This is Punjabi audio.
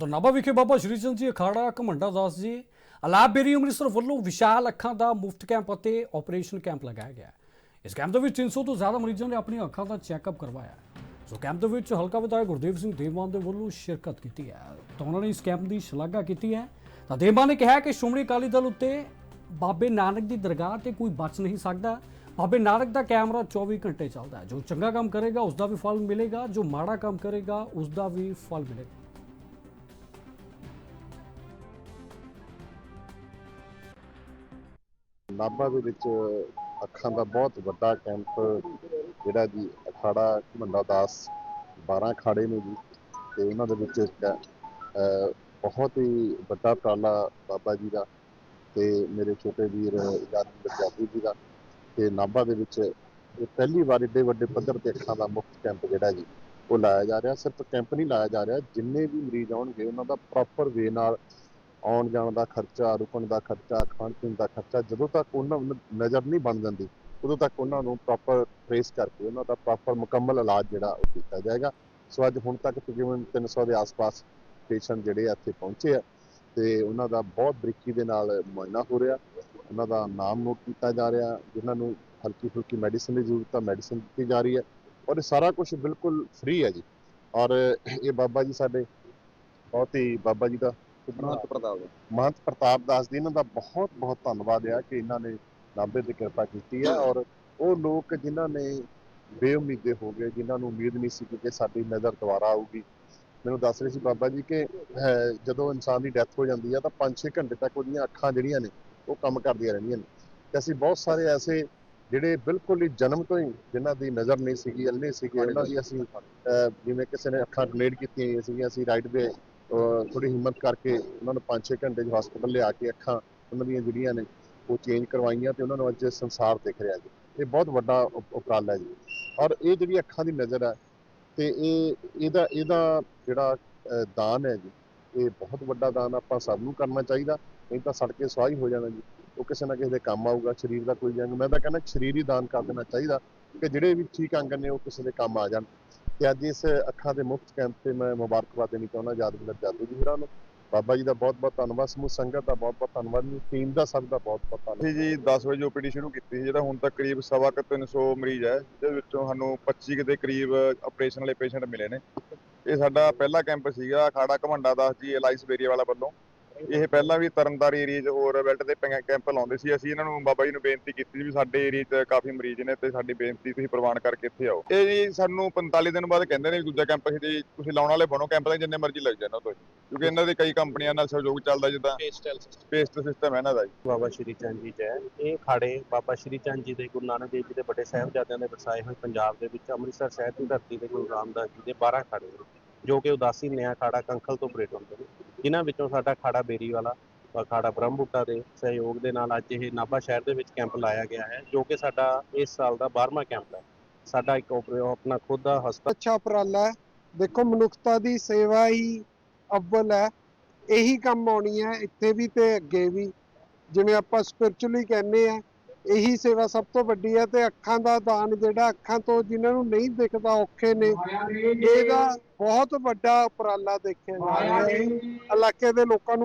ਤਾਂ ਨਾਭਾ ਵਿਖੇ ਬਾਬਾ ਸ਼੍ਰੀ ਚੰਦ ਜੀ ਅਖਾੜਾ, ਘਮੰਡਾ ਦਾਸ ਜੀ ਅਲਾਪ ਬੇਰੀ ਅੰਮ੍ਰਿਤਸਰ ਵੱਲੋਂ ਵਿਸ਼ਾਲ ਅੱਖਾਂ ਦਾ ਮੁਫਤ ਕੈਂਪ ਅਤੇ ਆਪਰੇਸ਼ਨ ਕੈਂਪ ਲਗਾਇਆ ਗਿਆ। ਇਸ ਕੈਂਪ ਦੇ ਵਿੱਚ 300 ਤੋਂ ਜ਼ਿਆਦਾ ਮਰੀਜ਼ਾਂ ਨੇ ਆਪਣੀਆਂ ਅੱਖਾਂ ਦਾ ਚੈੱਕਅਪ ਕਰਵਾਇਆ। ਸੋ ਕੈਂਪ ਦੇ ਵਿੱਚ ਹਲਕਾ ਵਿਧਾਇਕ ਗੁਰਦੇਵ ਸਿੰਘ ਦੇਵਮਾਨ ਦੇ ਵੱਲੋਂ ਸ਼ਿਰਕਤ ਕੀਤੀ ਹੈ। ਤਾਂ ਉਹਨਾਂ ਨੇ ਇਸ ਕੈਂਪ ਦੀ ਸ਼ਲਾਘਾ ਕੀਤੀ ਹੈ। ਤਾਂ ਦੇਵਮਾਨ ਨੇ ਕਿਹਾ ਕਿ ਸ਼੍ਰੋਮਣੀ ਅਕਾਲੀ ਦਲ ਉੱਤੇ ਬਾਬੇ ਨਾਨਕ ਦੀ ਦਰਗਾਹ ਤੇ ਕੋਈ ਬਚ ਨਹੀਂ ਸਕਦਾ। ਬਾਬੇ ਨਾਨਕ ਦਾ ਕੈਮਰਾ 24 ਘੰਟੇ ਚੱਲਦਾ ਹੈ। ਜੋ ਚੰਗਾ ਕੰਮ ਕਰੇਗਾ ਉਸ ਦਾ ਵੀ ਫਲ ਮਿਲੇਗਾ। ਜੋ ਮਾੜਾ ਕੰਮ ਕਰੇਗਾ ਉਸ ਦਾ ਵੀ ਫਲ ਮਿਲੇਗਾ। ਨਾਭਾ ਦੇ ਵਿੱਚ ਅੱਖਾਂ ਦਾ ਬਹੁਤ ਵੱਡਾ ਕੈਂਪ ਜਿਹੜਾ ਜੀ ਅਖਾੜਾ ਘਮੰਡਾ ਦਾਸ 12 ਅਖਾੜੇ ਨੇ ਜੀ, ਤੇ ਉਹਨਾਂ ਦੇ ਵਿੱਚ ਬਹੁਤ ਹੀ ਵੱਡਾ ਉਪਰਾਲਾ ਬਾਬਾ ਜੀ ਦਾ ਤੇ ਮੇਰੇ ਛੋਟੇ ਵੀਰ ਇਜਾਜ਼ਤ ਜਾਦੂ ਜੀ ਦਾ, ਤੇ ਨਾਭਾ ਦੇ ਵਿੱਚ ਇਹ ਪਹਿਲੀ ਵਾਰ ਏਡੇ ਵੱਡੇ ਪੱਧਰ ਤੇ ਅੱਖਾਂ ਦਾ ਮੁਫਤ ਕੈਂਪ ਜਿਹੜਾ ਜੀ, ਉਹ ਲਾਇਆ ਜਾ ਰਿਹਾ, ਸਿਰਫ ਕੈਂਪ ਨਹੀਂ ਲਾਇਆ ਜਾ ਰਿਹਾ, ਜਿੰਨੇ ਵੀ ਮਰੀਜ਼ ਆਉਣਗੇ ਉਹਨਾਂ ਦਾ ਪ੍ਰੋਪਰ ਵੇ ਨਾਲ ਆਉਣ ਜਾਣ ਦਾ ਖਰਚਾ, ਰੁਕਣ ਦਾ ਖਰਚਾ, ਖਾਣ ਪੀਣ ਦਾ ਖਰਚਾ, ਜਦੋਂ ਤੱਕ ਉਹਨਾਂ ਨੂੰ ਨਜ਼ਰ ਨਹੀਂ ਬਣ ਜਾਂਦੀ, ਉਦੋਂ ਤੱਕ ਉਹਨਾਂ ਨੂੰ ਪ੍ਰੋਪਰ ਟ੍ਰੇਸ ਕਰਕੇ ਉਹਨਾਂ ਦਾ ਪ੍ਰੋਪਰ ਮੁਕੰਮਲ ਇਲਾਜ ਜਿਹੜਾ ਉਹ ਕੀਤਾ ਜਾਏਗਾ। ਸੋ ਅੱਜ ਹੁਣ ਤੱਕ ਤਕਰੀਬਨ 300 ਦੇ ਆਸ-ਪਾਸ ਪੇਸ਼ੈਂਟ ਜਿਹੜੇ ਆ ਇੱਥੇ ਪਹੁੰਚੇ ਆ ਤੇ ਉਹਨਾਂ ਦਾ ਬਹੁਤ ਬਰੀਕੀ ਦੇ ਨਾਲ ਮੁਆਇਨਾ ਹੋ ਰਿਹਾ। ਉਹਨਾਂ ਦਾ ਨਾਮ ਨੋਟ ਕੀਤਾ ਜਾ ਰਿਹਾ, ਜਿਨ੍ਹਾਂ ਨੂੰ ਹਲਕੀ ਫੁਲਕੀ ਮੈਡੀਸਿਨ ਦੀ ਜ਼ਰੂਰਤ ਆ ਮੈਡੀਸਿਨ ਦਿੱਤੀ ਜਾ ਰਹੀ ਹੈ ਔਰ ਇਹ ਸਾਰਾ ਕੁਝ ਬਿਲਕੁਲ ਫ੍ਰੀ ਹੈ ਜੀ। ਔਰ ਇਹ ਬਾਬਾ ਜੀ ਸਾਡੇ, ਬਹੁਤ ਹੀ ਬਾਬਾ ਜੀ ਦਾ ਮਹੰਤ ਪ੍ਰਤਾਪ ਮਹੰਤ ਪ੍ਰਤਾਪ ਦਾਸ ਜੀ ਇਹਨਾਂ ਦਾ ਬਹੁਤ ਬਹੁਤ ਧੰਨਵਾਦ ਆ ਕਿ ਇਹਨਾਂ ਨੇ ਨਾਭੇ ਤੇ ਕਿਰਪਾ ਕੀਤੀ ਹੈ। ਔਰ ਉਹ ਲੋਕ ਜਿਨ੍ਹਾਂ ਨੇ ਬੇਉਮੀਦੇ ਹੋ ਗਏ ਜਿਨ੍ਹਾਂ ਨੂੰ ਉਮੀਦ ਨਹੀਂ ਸੀ ਕਿ ਸਾਡੀ ਨਜ਼ਰ ਦੁਬਾਰਾ ਆਊਗੀ। ਮੈਨੂੰ ਦੱਸ ਰਹੇ ਸੀ ਬਾਬਾ ਜੀ ਕਿ ਜਦੋਂ ਇਨਸਾਨ ਦੀ ਡੈਥ ਹੋ ਜਾਂਦੀ ਹੈ ਤਾਂ 5-6 ਘੰਟੇ ਤੱਕ ਉਹਦੀਆਂ ਅੱਖਾਂ ਜਿਹੜੀਆਂ ਨੇ ਉਹ ਕੰਮ ਕਰਦੀਆਂ ਰਹਿੰਦੀਆਂ ਨੇ। ਤੇ ਅਸੀਂ ਬਹੁਤ ਸਾਰੇ ਐਸੇ ਜਿਹੜੇ ਬਿਲਕੁਲ ਹੀ ਜਨਮ ਤੋਂ ਹੀ ਜਿਨ੍ਹਾਂ ਦੀ ਨਜ਼ਰ ਨਹੀਂ ਸੀਗੀ ਅੰਨੇ ਸੀਗੇ ਉਹਨਾਂ ਦੀ ਅਸੀਂ ਜਿਵੇਂ ਕਿਸੇ ਨੇ ਅੱਖਾਂ ਡੋਨੇਟ ਕੀਤੀਆਂ ਸੀਗੀਆਂ ਅਸੀਂ ਰਾਈਟ ਦੇ ਥੋੜੀ ਹਿੰਮਤ ਕਰਕੇ ਉਹਨਾਂ ਨੂੰ 5-6 ਘੰਟੇ ਚ ਹਸਪੀਟਲ ਲਿਆ ਕੇ ਅੱਖਾਂ ਉਹਨਾਂ ਦੀਆਂ ਜਿਹੜੀਆਂ ਨੇ, ਉਹ ਚੇਂਜ ਕਰਵਾਈਆਂ ਤੇ ਉਹਨਾਂ ਨੂੰ ਅੱਜ ਸੰਸਾਰ ਦਿਖ ਰਿਹਾ ਜੀ। ਇਹ ਬਹੁਤ ਵੱਡਾ ਉਪਰਾਲਾ ਹੈ ਜੀ। ਔਰ ਇਹ ਜਿਹੜੀ ਅੱਖਾਂ ਦੀ ਨਜ਼ਰ ਹੈ ਤੇ ਇਹ, ਇਹਦਾ ਇਹਦਾ ਜਿਹੜਾ ਦਾਨ ਹੈ ਜੀ, ਇਹ ਬਹੁਤ ਵੱਡਾ ਦਾਨ ਆਪਾਂ ਸਭ ਨੂੰ ਕਰਨਾ ਚਾਹੀਦਾ। ਨਹੀਂ ਤਾਂ ਸੜ ਕੇ ਸੁਆਹ ਹੋ ਜਾਣਾ ਜੀ। ਉਹ ਕਿਸੇ ਨਾ ਕਿਸੇ ਦੇ ਕੰਮ ਆਊਗਾ, ਸਰੀਰ ਦਾ ਕੋਈ ਅੰਗ ਮੈਂ ਤਾਂ ਕਹਿੰਦਾ ਸਰੀਰ ਹੀ ਦਾਨ ਕਰ ਦੇਣਾ ਚਾਹੀਦਾ ਕਿ ਜਿਹੜੇ ਵੀ ਠੀਕ ਅੰਗ ਨੇ, ਉਹ ਕਿਸੇ ਦੇ ਕੰਮ ਆ ਜਾਣ। ਤੇ ਅੱਜ ਇਸ ਅੱਖਾਂ ਦੇ ਮੁਫਤ ਕੈਂਪ ਤੇ ਮੈਂ ਮੁਬਾਰਕਬਾਦ ਦੇਣੀ ਚਾਹੁੰਦਾ ਯਾਦਵਿੰਦਰ ਜਾਦੂ ਜੀ ਹੋਰਾਂ ਨੂੰ। ਬਾਬਾ ਜੀ ਦਾ ਬਹੁਤ ਬਹੁਤ ਧੰਨਵਾਦ, ਸਮੂਹ ਸੰਗਤ ਦਾ ਬਹੁਤ ਬਹੁਤ ਧੰਨਵਾਦ ਜੀ ਟੀਮ ਦਾ ਸਭ ਦਾ ਬਹੁਤ ਬਹੁਤ ਧੰਨਵਾਦ। ਅਸੀਂ ਜੀ 10 ਵਜੇ ਓਪੀਡੀ ਸ਼ੁਰੂ ਕੀਤੀ ਸੀ ਜਿਹੜਾ ਹੁਣ ਤੱਕ ਕਰੀਬ ਸਵਾ ਕੁ 300 ਮਰੀਜ਼ ਹੈ, ਜਿਹਦੇ ਵਿੱਚੋਂ ਸਾਨੂੰ 25 ਦੇ ਕਰੀਬ ਆਪਰੇਸ਼ਨ ਵਾਲੇ ਪੇਸ਼ੈਂਟ ਮਿਲੇ ਨੇ। ਇਹ ਸਾਡਾ ਪਹਿਲਾ ਕੈਂਪ ਸੀਗਾ ਅਖਾੜਾ ਘਮੰਡਾ ਦਾਸ ਜੀ ਐਲਾਈਸ ਏਰੀਆ ਵਾਲਾ ਵੱਲੋਂ। ਇਹ ਪਹਿਲਾਂ ਵੀ ਤਰਨਤਾਰੀ ਏਰੀਆ 'ਚ ਹੋਰ ਬੈਲਟ ਦੇ ਕੈਂਪ ਲਾਉਂਦੇ ਸੀ। ਅਸੀਂ ਇਹਨਾਂ ਨੂੰ ਬਾਬਾ ਜੀ ਨੂੰ ਬੇਨਤੀ ਕੀਤੀ ਸੀ ਵੀ ਸਾਡੇ ਏਰੀਆ 'ਚ ਕਾਫੀ ਮਰੀਜ਼ ਨੇ ਤੇ ਸਾਡੀ ਬੇਨਤੀ ਤੁਸੀਂ ਪ੍ਰਵਾਨ ਕਰਕੇ ਇੱਥੇ ਆਓ। ਇਹ ਜੀ ਸਾਨੂੰ 45 ਦਿਨ ਬਾਅਦ ਕਹਿੰਦੇ ਨੇ ਦੂਜਾ ਕੈਂਪ ਅਸੀਂ ਜੀ ਤੁਸੀਂ ਲਾਉਣ ਵਾਲੇ ਬਣੋ ਕੈਂਪ ਦੇ ਜਿੰਨੇ ਮਰਜ਼ੀ ਲੱਗ ਜਾਣਾ ਤੋਂ ਕਿਉਂਕਿ ਇਹਨਾਂ ਦੇ ਕਈ ਕੰਪਨੀਆਂ ਨਾਲ ਸਹਿਯੋਗ ਚੱਲਦਾ ਜਿੱਦਾਂ ਪੇਸਟ ਸਿਸਟਮ ਹੈ ਇਹਨਾਂ ਦਾ ਜੀ। ਬਾਬਾ ਸ਼੍ਰੀ ਚੰਦ ਜੀ ਜੈ ਇਹ ਖਾੜੇ ਬਾਬਾ ਸ਼੍ਰੀ ਚੰਦ ਜੀ ਦੇ ਗੁਰੂ ਨਾਨਕ ਦੇਵ ਜੀ ਦੇ ਵੱਡੇ ਸਾਹਿਬਜ਼ਾਦਿਆਂ ਦੇ ਵਸਾਏ ਹੋਏ ਪੰਜਾਬ ਦੇ ਵਿੱਚ ਅੰਮ੍ਰਿਤਸਰ ਸ਼ਹਿਰ ਦੀ ਧਰਤੀ ਤੇ ਗੁਰੂ ਰਾਮਦਾਸ ਜੀ ਦੇ 12 ਖਾੜੇ ਜੋ ਕਿ ਉਦਾਸੀ ਨਿਆ ਖਾੜਾ ਕੰਖਲ ਤੋਂ ਆਪਰੇਟ ਹੁੰਦੇ ਨੇ। ਜਿਨ੍ਹਾਂ ਵਿੱਚੋਂ ਸਾਡਾ ਖਾੜਾ ਬੇਰੀ ਵਾਲਾ ਅਖਾੜਾ ਬ੍ਰਹਮਬੂਟਾ ਦੇ ਸਹਿਯੋਗ ਦੇ ਨਾਲ ਅੱਜ ਇਹ ਨਾਭਾ ਸ਼ਹਿਰ ਦੇ ਵਿੱਚ ਕੈਂਪ ਲਾਇਆ ਗਿਆ ਹੈ, ਜੋ ਕਿ ਸਾਡਾ ਇਸ ਸਾਲ ਦਾ 12ਵਾਂ ਕੈਂਪ ਹੈ। ਸਾਡਾ ਇੱਕ ਆਪਣਾ ਖੁਦ ਦਾ ਹਸਪਤਾਲ ਅੱਛਾ ਉਪਰਾਲਾ ਹੈ। ਦੇਖੋ, ਮਨੁੱਖਤਾ ਦੀ ਸੇਵਾ ਹੀ ਅਵਲ ਹੈ। ਇਹੀ ਕੰਮ ਆਉਣੀ ਹੈ, ਇੱਥੇ ਵੀ ਤੇ ਅੱਗੇ ਵੀ। ਜਿਵੇਂ ਆਪਾਂ ਸਪਿਰਚੁਅਲੀ ਕਹਿੰਦੇ ਆ ਇਹੀ ਸੇਵਾ ਸਭ ਤੋਂ ਵੱਡੀ ਹੈ ਤੇ ਅੱਖਾਂ ਦਾ ਦਾਨ ਜਿਹੜਾ ਅੱਖਾਂ ਤੋਂ ਜਿਨ੍ਹਾਂ ਨੂੰ ਨਹੀਂ ਦਿਖਦਾ ਔਖੇ ਨੇ ਇਹਦਾ ਬਹੁਤ ਵੱਡਾ ਉਪਰਾਲਾ ਦੇਖਿਆ ਜਾ ਰਿਹਾ ਹੈ। ਇਲਾਕੇ ਦੇ ਲੋਕਾਂ ਨੂੰ